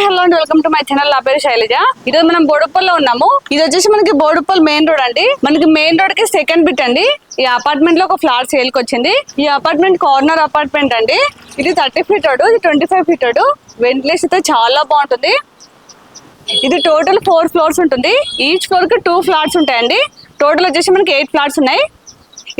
Hello and welcome to my channel నా పేరు శైలజ. ఈరోజు మనం బోడుప్పల్లో ఉన్నాము. ఇది వచ్చేసి మనకి బోడుప్పల్ మెయిన్ రోడ్ అండి. మనకి మెయిన్ రోడ్కి సెకండ్ బిట్ అండి. ఈ అపార్ట్మెంట్లో ఒక ఫ్లాట్ సేల్కి వచ్చింది. ఈ అపార్ట్మెంట్ కార్నర్ అపార్ట్మెంట్ అండి. ఇది థర్టీ ఫీట్ రోడ్ ఇది twenty five feet road ventilation అయితే చాలా బాగుంటుంది. ఇది టోటల్ ఫోర్ ఫ్లోర్స్ ఉంటుంది. ఈచ్ ఫ్లోర్కి టూ ఫ్లాట్స్ ఉంటాయండి. టోటల్ వచ్చేసి మనకి ఎయిట్ ఫ్లాట్స్ ఉన్నాయి.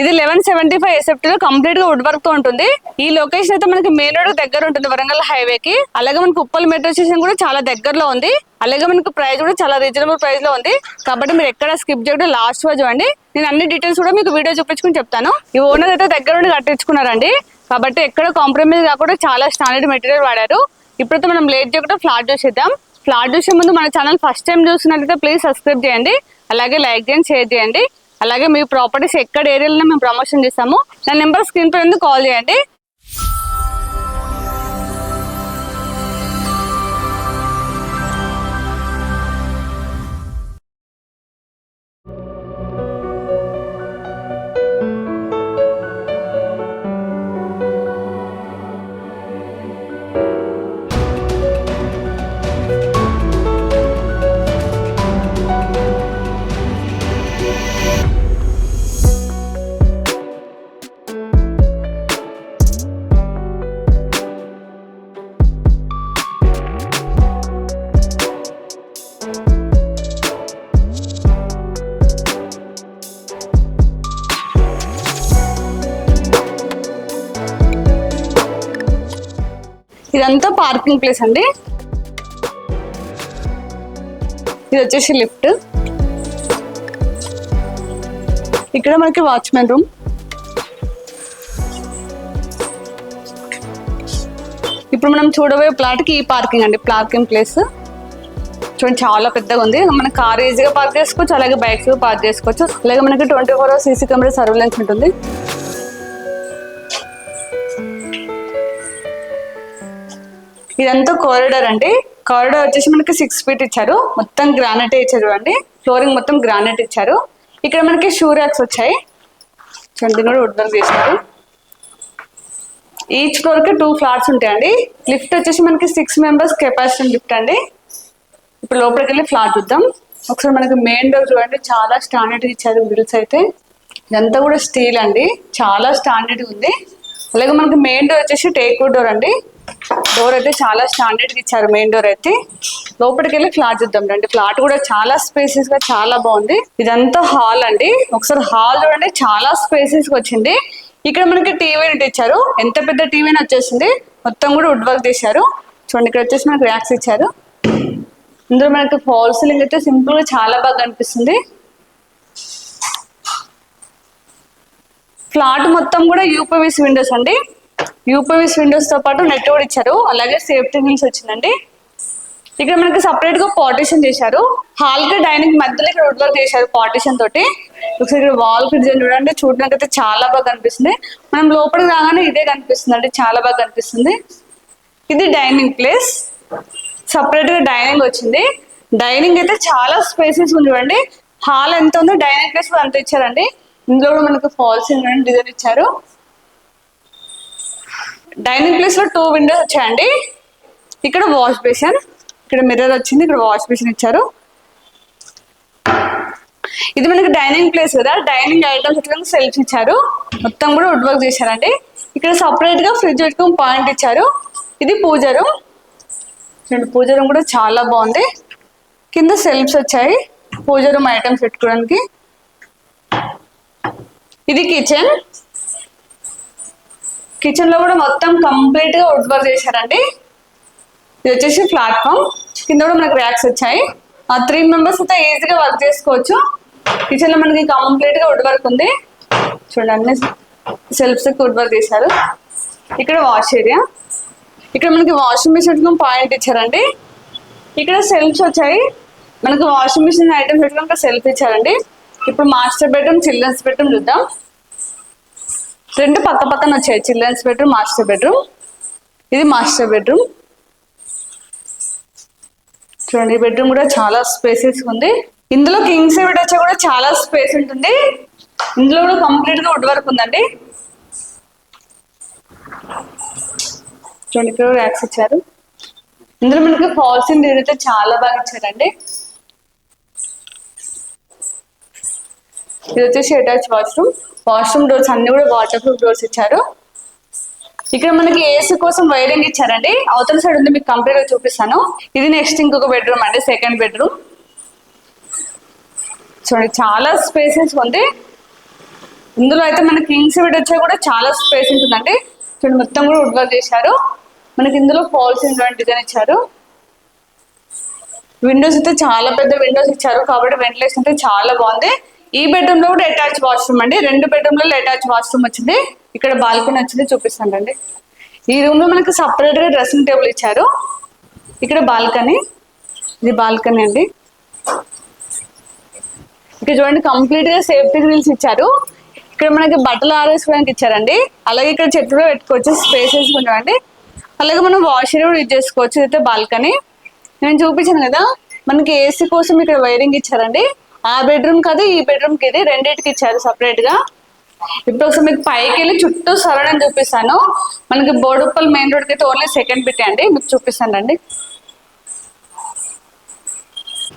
ఇది లెవెన్ సెవెంటీ ఫైవ్ ఎసెప్ట్లో కంప్లీట్గా వుడ్ వర్క్తో ఉంటుంది. ఈ లొకేషన్ అయితే మనకి మెయిన్ రోడ్ దగ్గర ఉంటుంది వరంగల్ హైవే కి. అలాగే మనకి ఉప్పల్ మెట్రో స్టేషన్ కూడా చాలా దగ్గరలో ఉంది. అలాగే మనకి ప్రైస్ కూడా చాలా రీజనబుల్ ప్రైస్లో ఉంది. కాబట్టి మీరు ఎక్కడ స్కిప్ చేయడం లాస్ట్ రోజు అండి నేను అన్ని డీటెయిల్స్ కూడా మీకు వీడియో చూపించుకుని చెప్తాను. ఈ ఓనర్ అయితే దగ్గర నుండి కట్టించుకున్నారండి. కాబట్టి ఎక్కడ కాంప్రమైజ్ కాకుండా చాలా స్టాండర్డ్ మెటీరియల్ వాడారు. ఇప్పుడైతే మనం లేట్ చేయకుండా ఫ్లాట్ చూసేద్దాం. ఫ్లాట్ చూసే ముందు మన ఛానల్ ఫస్ట్ టైం చూస్తున్నట్లయితే ప్లీజ్ సబ్స్క్రైబ్ చేయండి. అలాగే లైక్ చేయండి షేర్ చేయండి. అలాగే మీ ప్రాపర్టీస్ ఎక్కడ ఏరియాలో మేము ప్రమోషన్ చేస్తాము నా నెంబర్ స్క్రీన్ పై ఉంది కాల్ చేయండి. ఇదంతా పార్కింగ్ ప్లేస్ అండి. ఇది వచ్చేసి లిఫ్ట్. ఇక్కడ మనకి వాచ్మెన్ రూమ్. ఇప్పుడు మనం చూడబోయే ప్లాట్కి ఈ పార్కింగ్ అండి పార్కింగ్ ప్లేస్. చూడండి చాలా పెద్దగా ఉంది. మన కార్ ఈజీగా పార్క్ చేసుకోవచ్చు అలాగే బైక్స్ పార్క్ చేసుకోవచ్చు. అలాగే మనకి twenty four hours CC camera surveillance ఉంటుంది. ఇదంతా కారిడార్ అండి. కారిడార్ వచ్చేసి మనకి సిక్స్ ఫీట్ ఇచ్చారు. మొత్తం గ్రానైట్ ఇచ్చారు అండి ఫ్లోరింగ్ మొత్తం గ్రానైట్ ఇచ్చారు. ఇక్కడ మనకి షూ ర్యాక్స్ వచ్చాయి. చూడండి కూడా వుడ్ వర్క్ చేశారు. ఈచ్ ఫ్లోర్కి టూ ఫ్లాట్స్ ఉంటాయండి. లిఫ్ట్ వచ్చేసి మనకి సిక్స్ మెంబర్స్ కెపాసిటీ లిఫ్ట్ అండి. ఇప్పుడు లోపలికి వెళ్ళి ఫ్లాట్ చూద్దాం. ఒకసారి మనకి మెయిన్ డోర్ చూడండి. చాలా స్టాండర్డ్ ఇచ్చారు బిల్స్ అయితే. ఇదంతా కూడా స్టీల్ అండి. చాలా స్టాండర్డ్ ఉంది. అలాగే మనకి మెయిన్ డోర్ వచ్చేసి టేక్ డోర్ అండి. డోర్ అయితే చాలా స్టాండర్డ్ ఇచ్చారు మెయిన్ డోర్ అయితే. లోపలికి వెళ్ళి ఫ్లాట్ చూద్దాం రండి. ఫ్లాట్ కూడా చాలా స్పేసెస్గా చాలా బాగుంది. ఇదంతా హాల్ అండి. ఒకసారి హాల్ చూడండి చాలా స్పేసెస్ వచ్చింది. ఇక్కడ మనకి టీవీ యూనిట్ ఇచ్చారు. ఎంత పెద్ద టీవీ వచ్చేసింది. మొత్తం కూడా వుడ్ వర్క్ చేశారు చూడండి ఇక్కడ వచ్చేసి మనకి ర్యాక్స్ ఇచ్చారు. ఇందులో మనకి ఫాల్ సీలింగ్ అయితే సింపుల్గా చాలా బాగా కనిపిస్తుంది. ఫ్లాట్ మొత్తం కూడా యూపీవీస్ విండోస్ అండి. యూపీవీస్ విండోస్తో పాటు నెట్ కూడా ఇచ్చారు. అలాగే సేఫ్టీ మిల్స్ వచ్చిందండి. ఇక్కడ మనకి సపరేట్గా పార్టీషన్ చేశారు. హాల్కి డైనింగ్ మధ్యలో ఇక్కడ వుడ్ వర్క్ చేశారు పార్టీషన్ తోటి. ఒకసారి ఇక్కడ వాల్కి డిజైన్ చూడండి. చూడడానికి అయితే చాలా బాగా కనిపిస్తుంది. మనం లోపలికి రాగానే ఇదే కనిపిస్తుంది అండి చాలా బాగా కనిపిస్తుంది. ఇది డైనింగ్ ప్లేస్ సపరేట్గా డైనింగ్ వచ్చింది. డైనింగ్ అయితే చాలా స్పేసెస్ ఉంది చూడండి. హాల్ ఎంత ఉందో డైనింగ్ ప్లేస్ కూడా అంత ఇచ్చారండి. ఇందులో కూడా మనకు ఫాల్స్ డిజైన్ ఇచ్చారు. డైనింగ్ ప్లేస్లో టూ విండోస్ వచ్చాయండి. ఇక్కడ వాష్ బేసిన్ ఇక్కడ మిర్రర్ వచ్చింది ఇక్కడ వాష్ బేసిన్ ఇచ్చారు. ఇది మనకి డైనింగ్ ప్లేస్ కదా డైనింగ్ ఐటమ్స్ ఇట్లా సెల్ఫ్ ఇచ్చారు మొత్తం కూడా వుడ్ వర్క్ చేశారండి. ఇక్కడ సపరేట్గా ఫ్రిడ్జ్ పెట్టుకుని పాయింట్ ఇచ్చారు. ఇది పూజ రూమ్ చూడండి పూజ రూమ్ కూడా చాలా బాగుంది. కింద సెల్ఫ్స్ వచ్చాయి పూజ రూమ్ ఐటమ్స్ పెట్టుకోవడానికి. ఇది కిచెన్ కిచెన్లో కూడా మొత్తం కంప్లీట్గా వుడ్ వర్క్ చేశారండి. ఇది వచ్చేసి ప్లాట్ఫామ్. కింద కూడా మనకి ర్యాక్స్ వచ్చాయి. ఆ త్రీ మెంబర్స్ అయితే ఈజీగా వర్క్ చేసుకోవచ్చు. కిచెన్లో మనకి కంప్లీట్గా వుడ్ వర్క్ ఉంది. చూడండి సెల్ఫ్స్ వుడ్ వర్క్ చేశారు. ఇక్కడ వాష్ ఏరియా. ఇక్కడ మనకి వాషింగ్ మిషన్ పాయింట్ ఇచ్చారండి. ఇక్కడ సెల్ఫ్స్ వచ్చాయి. మనకి వాషింగ్ మిషన్ ఐటమ్స్ పెట్టుకుని సెల్ఫ్ ఇచ్చారండి. ఇప్పుడు మాస్టర్ బెడ్రూమ్ చిల్డ్రన్స్ బెడ్రూమ్ చూద్దాం. రెండు పక్క పక్కన వచ్చాయి. Children's bedroom master bedroom. ఇది మాస్టర్ బెడ్రూమ్. చూడండి ఈ బెడ్రూమ్ కూడా చాలా స్పేసెస్ ఉంది. ఇందులో కింగ్ సైడ్ వచ్చా కూడా చాలా స్పేస్ ఉంటుంది. ఇందులో కూడా కంప్లీట్గా వుడ్ వర్క్ ఉందండి. చూడండి ఇక్కడ ర్యాక్స్ ఇచ్చారు. ఇందులో మనకి ఫాల్స్ ఇన్ అయితే చాలా బాగా ఇచ్చారండి. ఇది వచ్చేసి అటాచ్ వాష్రూమ్ వాష్రూమ్ డోర్స్ అన్ని కూడా వాటర్ ప్రూఫ్ డోర్స్ ఇచ్చారు. ఇక్కడ మనకి ఏసీ కోసం వైరింగ్ ఇచ్చారండి. అవతల సైడ్ ఉంది మీకు కంప్లీట్గా చూపిస్తాను. ఇది నెక్స్ట్ ఇంకొక బెడ్రూమ్ అండి సెకండ్ బెడ్రూమ్. చూడండి చాలా స్పేసెస్ ఉంది. ఇందులో అయితే మన కింగ్స్ బెడ్ వచ్చా కూడా చాలా స్పేస్ ఉంటుందండి. చూడండి మొత్తం కూడా వుడ్ వర్క్ చేశారు. మనకి ఇందులో ఫాల్స్ ఇన్ డిజైన్ ఇచ్చారు. విండోస్ అయితే చాలా పెద్ద విండోస్ ఇచ్చారు కాబట్టి వెంటిలేషన్ అయితే చాలా బాగుంది. ఈ బెడ్రూమ్లో కూడా అటాచ్ వాష్రూమ్ అండి. రెండు బెడ్రూమ్లో అటాచ్ వాష్రూమ్ వచ్చింది. ఇక్కడ బాల్కనీ వచ్చింది చూపిస్తానండి. ఈ రూమ్లో మనకి సపరేట్గా డ్రెస్సింగ్ టేబుల్ ఇచ్చారు. ఇక్కడ బాల్కనీ ఇది బాల్కనీ అండి. ఇక్కడ చూడండి కంప్లీట్గా సేఫ్టీ గ్రిల్స్ ఇచ్చారు. ఇక్కడ మనకి బట్టలు ఆరేసుకోవడానికి ఇచ్చారండి. అలాగే ఇక్కడ చెట్లు కూడా పెట్టుకోవచ్చు స్పేసెస్ అండి అలాగే మనం వాషర్ కూడా యూజ్ చేసుకోవచ్చు ఇదైతే బాల్కనీ నేను చూపించాను కదా మనకి ఏసీ కోసం ఇక్కడ వైరింగ్ ఇచ్చారండి. ఆ బెడ్రూమ్ కదా ఈ బెడ్రూమ్కి ఇది రెండింటికి ఇచ్చారు సపరేట్గా. ఇప్పుడు ఒకసారి మీకు పైకి వెళ్ళి చుట్టూ సరౌండింగ్ చూపిస్తాను. మనకి బోడుప్పల్ మెయిన్ రోడ్కి అయితే ఓన్లీ సెకండ్ బిట్ అండి. మీకు చూపిస్తాను రండి.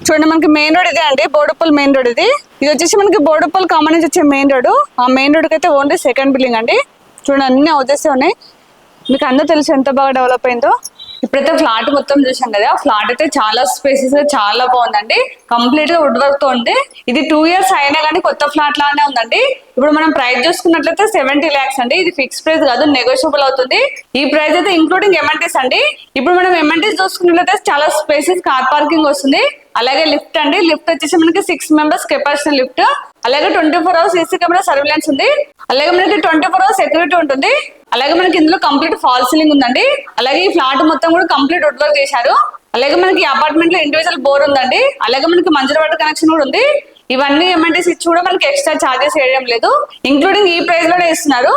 చూడండి మనకి మెయిన్ రోడ్ ఇదే అండి. బోడుప్పల్ మెయిన్ రోడ్ ఇది. ఇది వచ్చేసి మనకి బోడుప్పల్ కామన్ నుంచి వచ్చే మెయిన్ రోడ్ ఆ మెయిన్ రోడ్కి అయితే ఓన్లీ సెకండ్ బిల్డింగ్ అండి. చూడండి అన్ని హౌసెస్ ఉన్నాయి. మీకు అందరూ తెలుసు ఎంత బాగా డెవలప్ అయిందో. ఇప్పుడైతే ఫ్లాట్ మొత్తం చూసాం కదా ఫ్లాట్ అయితే చాలా స్పేసెస్ చాలా బాగుందండి. కంప్లీట్గా వుడ్ వర్క్తో ఉంది. ఇది టూ ఇయర్స్ అయినా కానీ కొత్త ఫ్లాట్ లానే ఉందండి. ఇప్పుడు మనం ప్రైస్ చూసుకున్నట్లయితే సెవెంటీ ల్యాక్స్ అండి. ఇది ఫిక్స్ ప్రైస్ కాదు నెగోషియబుల్ అవుతుంది. ఈ ప్రైస్ అయితే ఇంక్లూడింగ్ ఎమ్ఎన్టీస్ అండి. ఇప్పుడు మనం ఎమ్ఎన్టీస్ చూసుకున్నట్లయితే చాలా స్పేసెస్ కార్ పార్కింగ్ వస్తుంది. అలాగే లిఫ్ట్ అండి. లిఫ్ట్ వచ్చేసి మనకి సిక్స్ మెంబర్స్ కెపాసిటీ లిఫ్ట్. అలాగే twenty four hours AC camera surveillance ఉంది. అలాగే మనకి ట్వంటీ ఫోర్ అవర్స్ సెక్యూరిటీ ఉంటుంది. అలాగే మనకి ఇందులో కంప్లీట్ ఫాల్ సీలింగ్ ఉందండి. అలాగే ఈ ఫ్లాట్ మొత్తం కూడా కంప్లీట్ వుడ్ వర్క్ చేశారు. అలాగే మనకి అపార్ట్మెంట్లో ఇండివిజువల్ బోర్ ఉందండి. అలాగే మనకి మంజుల వాటర్ కనెక్షన్ కూడా ఉంది. ఇవన్నీ ఏమంటే ఇచ్చి కూడా మనకి ఎక్స్ట్రా చార్జెస్ వేయడం లేదు. ఇంక్లూడింగ్ ఈ ప్రైస్లోనే ఇస్తున్నారు.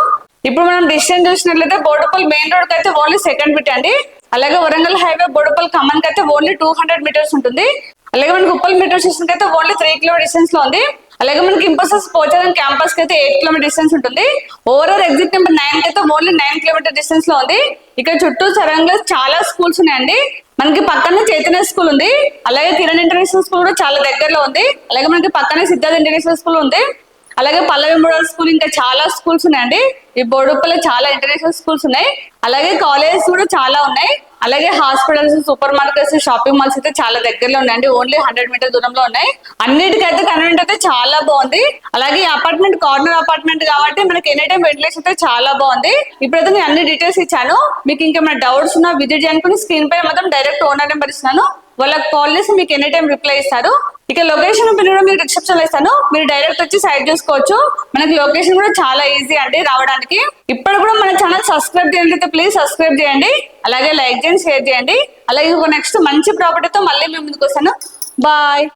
ఇప్పుడు మనం డిస్టెన్స్ చూసినట్లయితే బోడుపల్ మెయిన్ రోడ్ అయితే ఓన్లీ సెకండ్ బిట్ అండి. అలాగే వరంగల్ హైవే బోడుపల్ ఖమ్మన్కి అయితే ఓన్లీ టూ హండ్రెడ్ మీటర్స్ ఉంటుంది. అలాగే మనకి ఉప్పల్ మెట్రో స్టేషన్ అయితే ఓన్లీ త్రీ కిలో డిస్టెన్స్లో ఉంది. అలాగే మనకి ఇంపోసిస్ పోచారం క్యాంపస్కి అయితే ఎయిట్ కిలోమీటర్ డిస్టెన్స్ ఉంటుంది. ఓవరాల్ ఎగ్జిట్ నెంబర్ నైన్కి అయితే ఓన్లీ నైన్ కిలోమీటర్ డిస్టెన్స్లో ఉంది. ఇక్కడ చుట్టూ సరంగా చాలా స్కూల్స్ ఉన్నాయండి. మనకి పక్కన చైతన్య స్కూల్ ఉంది. అలాగే కిరణ్ ఇంటర్నేషనల్ స్కూల్ కూడా చాలా దగ్గరలో ఉంది. అలాగే మనకి పక్కనే సిద్ధార్థ ఇంటర్నేషనల్ స్కూల్ ఉంది. అలాగే పల్లవి మోడల్ స్కూల్ ఇంకా చాలా స్కూల్స్ ఉన్నాయండి. ఈ బోడుప్పలో చాలా ఇంటర్నేషనల్ స్కూల్స్ ఉన్నాయి. అలాగే కాలేజెస్ కూడా చాలా ఉన్నాయి. అలాగే hospitals super markets shopping malls అయితే చాలా దగ్గరలో ఉన్నాయండి ఓన్లీ హండ్రెడ్ మీటర్ దూరంలో ఉన్నాయి. అన్నిటికైతే కన్వెంట్ అయితే చాలా బాగుంది. అలాగే ఈ అపార్ట్మెంట్ కార్నర్ అపార్ట్మెంట్ కాబట్టి మనకి ఎనీ టైం వెంటిలేషన్ అయితే చాలా బాగుంది. ఇప్పుడైతే నేను అన్ని డీటెయిల్స్ ఇచ్చాను. మీకు ఇంకేమైనా డౌట్స్ ఉన్నా విజిట్ చేయనుకుని స్క్రీన్ పై మాత్రం డైరెక్ట్ ఓనర్ నెంబర్ ఇస్తున్నాను. వాళ్ళకి కాల్ చేసి మీకు ఎనీ టైం రిప్లై ఇస్తారు. ఇక లొకేషన్ పిన్ కూడా మీకు డిస్క్రిప్షన్లో ఇస్తాను. మీరు డైరెక్ట్ వచ్చి సైడ్ చూసుకోవచ్చు. మనకి లొకేషన్ కూడా చాలా ఈజీ అండి రావడానికి. ఇప్పుడు కూడా మన ఛానల్ సబ్స్క్రైబ్ చేయండి ప్లీజ్ సబ్స్క్రైబ్ చేయండి. అలాగే లైక్ చేయండి షేర్ చేయండి. అలాగే నెక్స్ట్ మంచి ప్రాపర్టీతో మళ్ళీ మేము ముందుకు వస్తాను. బాయ్